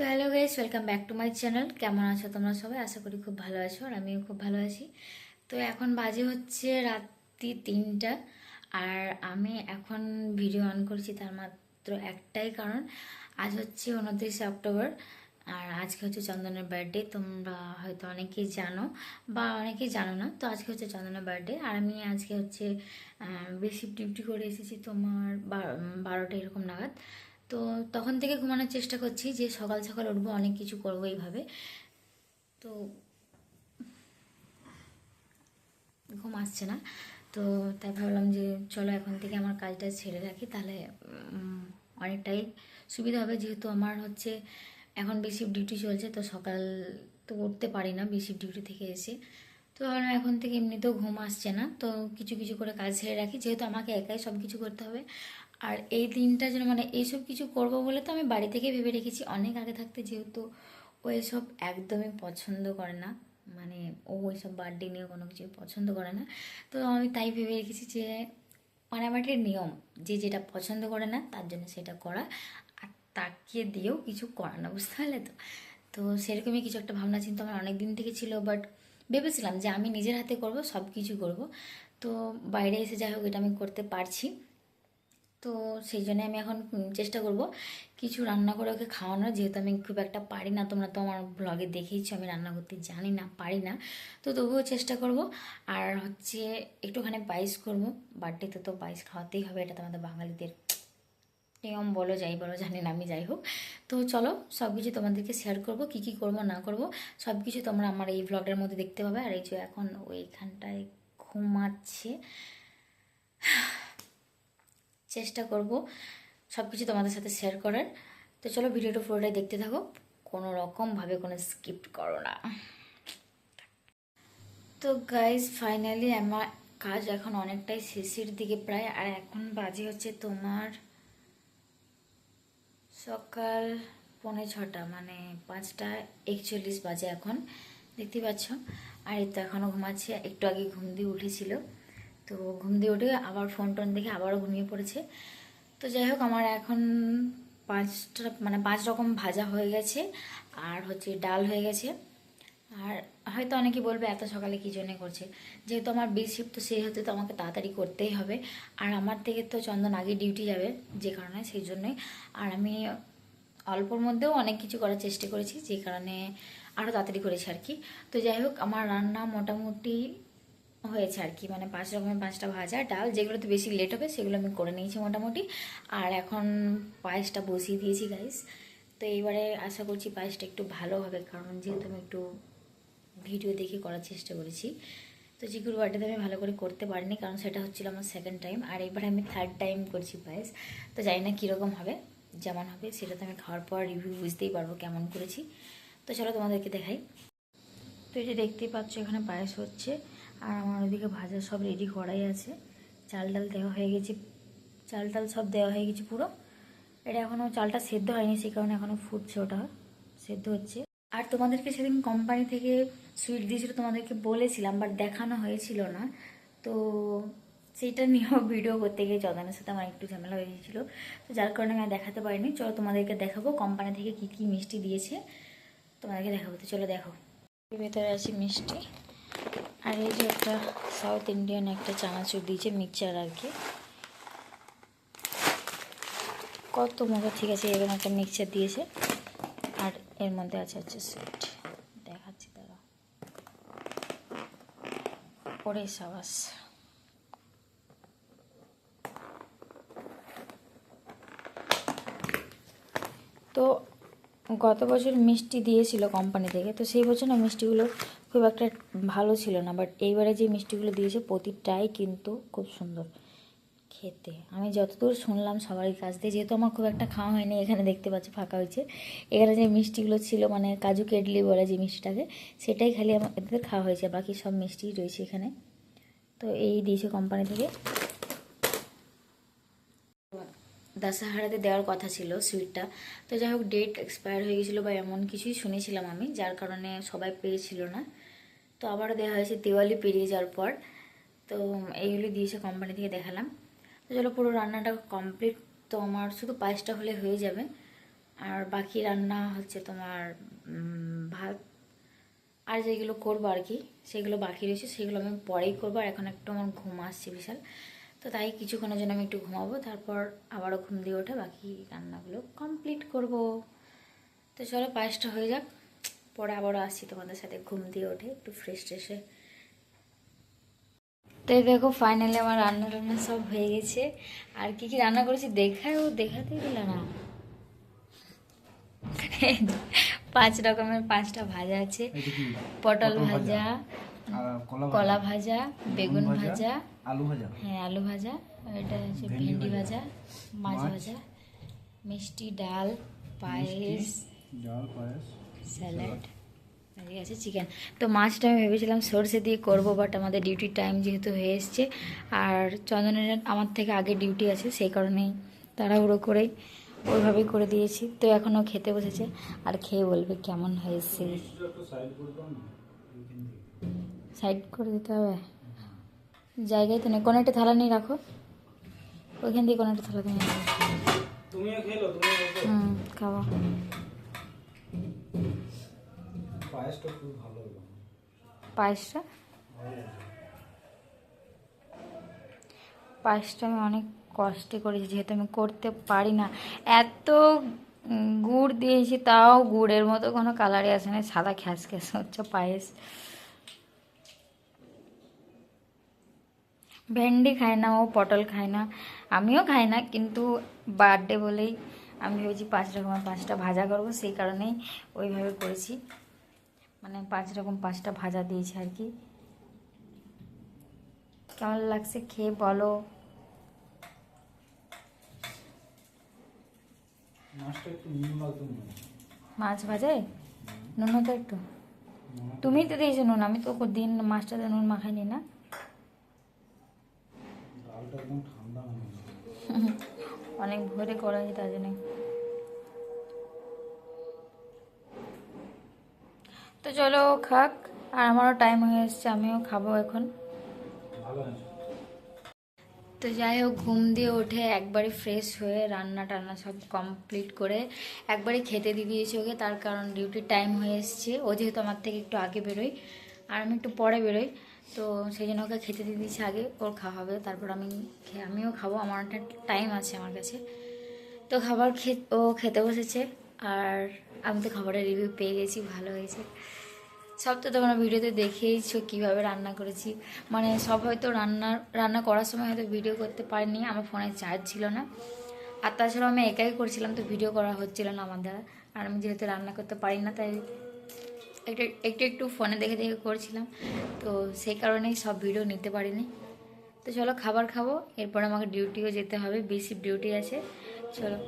তো hello guys, welcome back to my channel. কেমন আছো তোমরা সবাই? আশা করি খুব ভালো আছো আর আমিও খুব ভালো আছি। তো এখন বাজে হচ্ছে রাত্রি তিনটা আর আমি এখন ভিডিও অন করেছি তার মাত্র একটাই কারণ। আজ হচ্ছে উনত্রিশে অক্টোবর আর আজকে হচ্ছে চন্দনের বার্থডে। তোমরা হয়তো অনেকেই জানো বা অনেকেই জানো না, তো আজকে হচ্ছে চন্দনের বার্থডে। আর আমি আজকে হচ্ছে বেশি ডিউটি করে এসেছি তোমার বারোটা এরকম নাগাদ। তো তখন থেকে ঘুমানোর চেষ্টা করছি যে সকাল সকাল উঠবো, অনেক কিছু করব এইভাবে। তো ঘুম আসছে না। তো তাই ভাবলাম যে চলো এখন থেকে আমার কাজটা ছেড়ে রাখি, তাহলে অনেকটাই সুবিধা হবে। যেহেতু আমার হচ্ছে এখন বেশি ডিউটি চলছে, তো সকাল তো উঠতে পারি না বেশি ডিউটি থেকে এসে। তো এখন থেকে এমনিতেও ঘুম আসছে না, তো কিছু কিছু করে কাজ ছেড়ে রাখি। যেহেতু আমাকে একাই সব কিছু করতে হবে আর এই দিনটা যেন মানে এইসব কিছু করব বলে তো আমি বাড়ি থেকে ভেবে রেখেছি। অনেক আগে থাকতে যেহেতু ও এসব একদমই পছন্দ করে না। মানে ও ওইসব বার্থডে নিয়ে কোনো কিছু পছন্দ করে না। তো আমি তাই ভেবে রেখেছি যে মানামাটির নিয়ম, যে যেটা পছন্দ করে না, তার জন্য সেটা করা। আর তাকে দিয়েও কিছু করা না, বুঝতে পারলে তো? তো সেরকমই কিছু একটা ভাবনা চিন্তা আমার অনেক দিন থেকে ছিল বাট ভেবেছিলাম যে আমি নিজের হাতে করব সব কিছু করব। তো বাইরে এসে যাই হোক, এটা আমি করতে পারছি। তো সেই জন্য আমি এখন চেষ্টা করব কিছু রান্না করে ওকে খাওয়ানোর। যেহেতু আমি খুব একটা পারি না, তোমরা তো আমার ব্লগে দেখেইছো, আমি রান্না করতে জানি না, পারি না। তো তবুও চেষ্টা করব। আর হচ্ছে একটুখানি পায়েস করব বার্থডেতে তো পায়েস খাওয়াতেই হবে, এটা তো আমাদের বাঙালিদের নিয়ম বলো, যাই বলো, জানি না, আমি যাই হোক। তো চলো সব কিছু তোমাদেরকে শেয়ার করব, কি কি করব, না করব সব কিছু তোমরা আমার এই ব্লগের মধ্যে দেখতে পাবে। আর এই যে এখন ওইখানটায় ঘুমাচ্ছে। চেষ্টা করব সব কিছু তোমাদের সাথে শেয়ার করার। তো চলো ভিডিওটা পুরোটাই দেখতে থাকো। কোনো রকমভাবে কোনো স্কিপ করো না। তো গাইজ ফাইনালি আমার কাজ এখন অনেকটাই শেষের দিকে প্রায়, আর এখন বাজে হচ্ছে তোমার সকাল পৌনে ছটা মানে পাঁচটা একচল্লিশ বাজে এখন। দেখতে পাচ্ছ? আর এই তো এখনও ঘুমাচ্ছে, একটু আগে ঘুম দিয়ে উঠেছিল। তো ঘুম দিয়ে উঠে আবার ফোন টোন দেখে আবারও ঘুমিয়ে পড়েছে। তো যাই হোক, আমার এখন পাঁচটা মানে পাঁচ রকম ভাজা হয়ে গেছে আর হচ্ছে ডাল হয়ে গেছে। আর হয়তো অনেকে বলবে, এত সকালে কী জন্য করছে? যেহেতু আমার বি শিফট, তো সেই হতে তো আমাকে তাড়াতাড়ি করতেই হবে। আর আমার থেকে তো চন্দন আগে ডিউটি যাবে, যে কারণে, সেই জন্যই। আর আমি অল্পর মধ্যেও অনেক কিছু করার চেষ্টা করেছি, যে কারণে আরও তাড়াতাড়ি করেছি আর কি। তো যাই হোক, আমার রান্না মোটামুটি হয়েছে আর কি। মানে পাঁচ রকমের পাঁচটা ভাজা, ডাল যেগুলোতে বেশি লেট হবে, সেগুলো আমি করে নিয়েছি মোটামুটি। আর এখন পায়েসটা বসিয়ে দিয়েছি গাইস তো এইবারে আশা করছি পায়েসটা একটু ভালো হবে, কারণ যেহেতু আমি একটু ভিডিও দেখে করার চেষ্টা করেছি। তো চিকুর বার্থডেতে আমি ভালো করে করতে পারিনি, কারণ সেটা হচ্ছিল আমার সেকেন্ড টাইম আর এবার আমি থার্ড টাইম করছি পায়েস। তো জানি না কীরকম হবে, যেমন হবে, সেটা তো আমি খাওয়ার পর রিভিউ বুঝতেই পারব কেমন করেছি। তো চলো তোমাদেরকে দেখাই। তো যে দেখতেই পাচ্ছ এখানে পায়েস হচ্ছে। আর আমার ওদিকে ভাজা সব রেডি করাই আছে। চাল ডাল দেওয়া হয়ে গেছে। চাল টাল সব দেওয়া হয়ে গেছে পুরো। এটা এখনও চালটা সেদ্ধ হয়নি সেই কারণে এখনও ফুটছে ওটা। সেদ্ধ হচ্ছে। আর তোমাদেরকে সেদিন কোম্পানি থেকে সুইট দিয়েছিল, তোমাদেরকে বলেছিলাম বাট দেখানো হয়েছিল না। তো সেইটা নিয়েও ভিডিও করতে গিয়ে জদানের সাথে আমার একটু ঝামেলা হয়ে গিয়েছিল। তো যার কারণে আমি দেখাতে পারিনি। চলো তোমাদেরকে দেখাবো কোম্পানি থেকে কী কী মিষ্টি দিয়েছে। তোমাদেরকে দেখাবো। তো চলো দেখো। ভেতরে আছে মিষ্টি। আর এই যে একটা সাউথ ইন্ডিয়ান একটা চানাচুর দিয়েছে মিক্সচার আর কি। কত মজা, ঠিক আছে, এরকম একটা মিক্সচার দিয়েছে। আর এর মধ্যে আছে হচ্ছে সুইট। দেখাচ্ছি তারা পরে সাবাস। তো গত বছর মিষ্টি দিয়েছিল কোম্পানি থেকে, তো সেই বছর না মিষ্টিগুলো খুব একটা ভালো ছিল না বাট এইবারে যে মিষ্টিগুলো দিয়েছে প্রতিটাই কিন্তু খুব সুন্দর খেতে। আমি যতদূর শুনলাম সবারই কাছ দিয়ে, যেহেতু আমার খুব একটা খাওয়া হয়নি, এখানে দেখতে পাচ্ছি ফাঁকা হয়েছে। এখানে যে মিষ্টিগুলো ছিল মানে কাজু কেডলি বলে যে মিষ্টিটাকে, সেটাই খালি আমার এদের খাওয়া হয়েছে, বাকি সব মিষ্টি রয়েছে এখানে। তো এই দিয়েছে কোম্পানি থেকে। দাসাহারাতে দেওয়ার কথা ছিল সুইটটা তো যাই হোক ডেট এক্সপায়ার হয়ে গেছিল বা এমন কিছুই শুনেছিলাম আমি, যার কারণে সবাই পেয়েছিল না। তো আবারও দেওয়া হয়েছে দিওয়ালি পেরিয়ে যাওয়ার পর। তো এইগুলো দিয়েছে কোম্পানি থেকে দেখালাম। তো চলো পুরো রান্নাটা কমপ্লিট তো আমার শুধু পায়েসটা হলে হয়ে যাবে। আর বাকি রান্না হচ্ছে তোমার ভাত। আর যেগুলো করব আর কি, সেগুলো বাকি রয়েছে। সেগুলো আমি পরেই করব। আর এখন একটু আমার ঘুম আসছে বিশাল। তো তাই কিছুক্ষণের জন্য আমি একটু ঘুমাবো। তারপর আবারও ঘুম দিয়ে ওঠে বাকি রান্নাগুলো কমপ্লিট করব। তো চলো পায়েসটা হয়ে যাক। পরে আবারও আসছি তোমাদের সাথে ঘুম দিয়ে ওঠে একটু ফ্রেশ ট্রেশে তো এই দেখো ফাইনালি আমার রান্না টান্না সব হয়ে গেছে। আর কি কি রান্না করেছি দেখায় ও দেখাতেই দিল না। পাঁচ রকমের পাঁচটা ভাজা আছে। পটল ভাজা। কলা ভাজা। বেগুন ভাজা, আলু ভাজা। হ্যাঁ আলু ভাজা। এটা হচ্ছে ভেন্ডি ভাজা, মাছ, ভাজা মিষ্টি ডাল পায়েস। ডাল পায়েস। স্যালাড ঠিক আছে চিকেন তো মাছটা আমি ভেবেছিলাম সর্ষে দিয়ে করব বাট আমাদের ডিউটি টাইম যেহেতু হয়ে এসছে আর চন্দনের আমার থেকে আগে ডিউটি আছে সেই কারণেই তাড়াহুড়ো করেই ওইভাবেই করে দিয়েছি। তো এখনও খেতে বসেছে আর খেয়ে বলবে কেমন হয়েছে। সাইড করে দিতে হবে? জায়গায় তো নেই কোনো একটা থালা নিয়ে রাখো। ওইখান দিয়ে কোনো একটা থালা তুমিও হুম খাওয়া। পায়েসটা খুব ভালো হলো পায়েসটা? পায়েসটা আমি অনেক কষ্টে করেছি যেহেতু আমি করতে পারি না। এত গুড় দিয়েছি তাও গুড়ের মতো কোনো কালারই আসে না সাদা খ্যাস খ্যাস হচ্ছে পায়েস। ভেন্ডি খায় না ও পটল খায় না আমিও খাই না কিন্তু বার্থডে বলেই আমি ভেবেছি পাঁচ রকমের পাঁচটা ভাজা করব সেই কারণেই ওইভাবে করেছি। মানে পাঁচ রকম পাঁচটা ভাজা দিয়েছে আর কি। কেমন লাগছে খেয়ে বলো। মাছ ভাজে? নুন তো একটু? তুমি তো দিয়েছ নুন আমি তো দিন মাছটাতে নুন মাখাইনি না। অনেক ভোরে করা হয় তার জন্য। তো চলো ও খাক আর আমারও টাইম হয়ে এসছে আমিও খাব এখন। তো যাই হোক ঘুম দিয়ে উঠে একবারে ফ্রেশ হয়ে রান্না টান্না সব কমপ্লিট করে একবারে খেতে দিয়ে দিয়েছি ওকে তার কারণ ডিউটির টাইম হয়ে এসছে। ও যেহেতু আমার থেকে একটু আগে বেরোয় আর আমি একটু পরে বেরোই তো সেই জন্য ওকে খেতে দিয়ে দিয়েছি আগে ওর খাওয়া হবে তারপর আমি আমিও খাব আমার একটা টাইম আছে আমার কাছে। তো খাবার খে ও খেতে বসেছে আর আমি তো খাবারের রিভিউ পেয়ে গেছি, ভালো হয়েছে। সব তো তোমরা ভিডিওতে দেখেইছো কীভাবে রান্না করেছি। মানে সব হয়তো রান্না রান্না করার সময় হয়তো ভিডিও করতে পারিনি, আমার ফোনে চার্জ ছিল না। আর তাছাড়াও আমি একাই করছিলাম, তো ভিডিও করা হচ্ছিল না আমার দ্বারা। আর আমি যেহেতু রান্না করতে পারি না, তাই একটু একটু একটু ফোনে দেখে দেখে করছিলাম। তো সেই কারণেই সব ভিডিও নিতে পারিনি। তো চলো খাবার খাব, এরপর আমাকে ডিউটিও যেতে হবে, বেশি ডিউটি আছে। চলো।